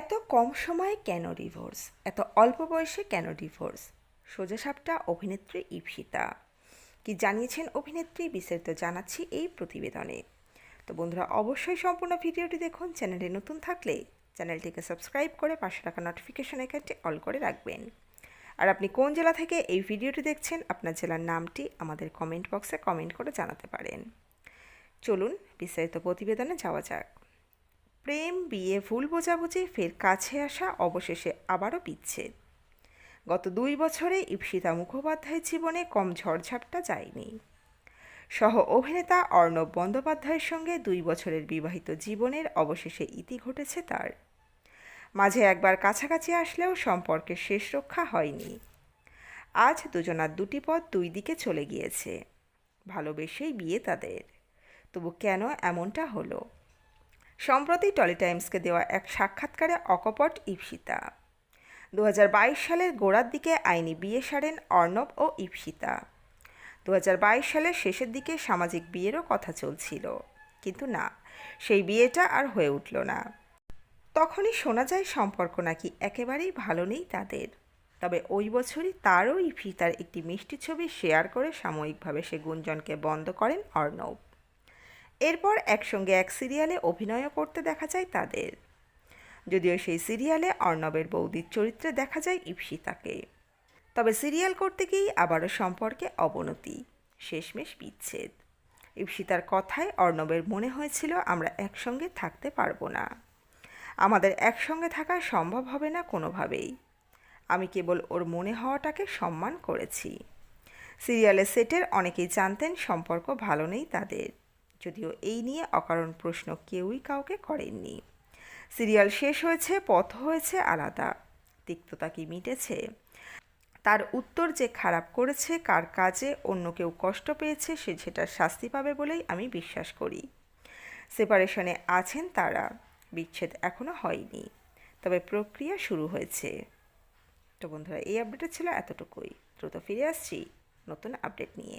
এত কম সময়ে কেন ডিভোর্স এত অল্প বয়সে কেন ডিভোর্স সোজা সাপটা অভিনেত্রী ইপসিতা কি জানিয়েছেন অভিনেত্রী? বিস্তারিত জানাচ্ছি এই প্রতিবেদনে। তো বন্ধুরা, অবশ্যই সম্পূর্ণ ভিডিওটি দেখুন, চ্যানেলে নতুন থাকলে চ্যানেলটিকে সাবস্ক্রাইব করে পাশে রাখা নোটিফিকেশন এখানটি অল করে রাখবেন। আর আপনি কোন জেলা থেকে এই ভিডিওটি দেখছেন, আপনার জেলার নামটি আমাদের কমেন্ট বক্সে কমেন্ট করে জানাতে পারেন। চলুন বিস্তারিত প্রতিবেদনে যাওয়া যাক। প্রেম, বিয়ে, ভুল বোঝাবুঝি, ফের কাছে আসা, অবশেষে আবারও বিচ্ছেদ। গত দুই বছরে ইপসিতা মুখোপাধ্যায়ের জীবনে কম ঝড়ঝাপটা যায়নি। সহ অভিনেতা অর্ণব বন্দ্যোপাধ্যায়ের সঙ্গে দুই বছরের বিবাহিত জীবনের অবশেষে ইতি ঘটেছে তার। মাঝে একবার কাছাকাছি আসলেও সম্পর্কের শেষ রক্ষা হয়নি। আজ দুজনার দুটি পথ দুই দিকে চলে গিয়েছে। ভালোবেসেই বিয়ে তাদের। তবু কেন এমনটা হলো? সম্প্রতি টলি টাইমসকে দেওয়া এক সাক্ষাৎকারে অকপট ইপসিতা দু হাজার বাইশ সালের গোড়ার দিকে আইনি বিয়ে সারেন অর্ণব ও ইপসিতা দু হাজার বাইশ সালের শেষের দিকে সামাজিক বিয়েরও কথা চলছিল। কিন্তু না, সেই বিয়েটা আর হয়ে উঠল না। তখনই শোনা যায় সম্পর্ক নাকি একেবারেই ভালো নেই তাদের। তবে ওই বছরই তারও ইফিতার একটি মিষ্টি ছবি শেয়ার করে সাময়িকভাবে সে গুঞ্জনকে বন্ধ করেন অর্ণব। এরপর একসঙ্গে এক সিরিয়ালে অভিনয়ও করতে দেখা যায় তাদের। যদিও সেই সিরিয়ালে অর্ণবের বৌদির চরিত্রে দেখা যায় ইপসিতাকে। তবে সিরিয়াল করতে গিয়েই আবারও সম্পর্কে অবনতি, শেষমেশ বিচ্ছেদ। ইপসিতার কথায় অর্ণবের মনে হয়েছিল, আমরা একসঙ্গে থাকতে পারব না। আমাদের একসঙ্গে থাকা সম্ভব হবে না কোনোভাবেই। আমি কেবল ওর মনে হওয়াটাকে সম্মান করেছি। সিরিয়ালের সেটের অনেকেই জানতেন, সম্পর্ক ভালো নেই তাদের। যদিও এই নিয়ে অকারণ প্রশ্ন কেউই কাউকে করেননি। সিরিয়াল শেষ হয়েছে, পথ হয়েছে আলাদা। তিক্ততা কি মিটেছে? তার উত্তর যে খারাপ করেছে, কার কাজে অন্য কেউ কষ্ট পেয়েছে, সে সেটার শাস্তি পাবে বলেই আমি বিশ্বাস করি। সেপারেশনে আছেন তারা, বিচ্ছেদ এখনও হয়নি, তবে প্রক্রিয়া শুরু হয়েছে। তো বন্ধুরা, এই আপডেটটা ছিল এতটুকুই। দ্রুত ফিরে আসছি নতুন আপডেট নিয়ে।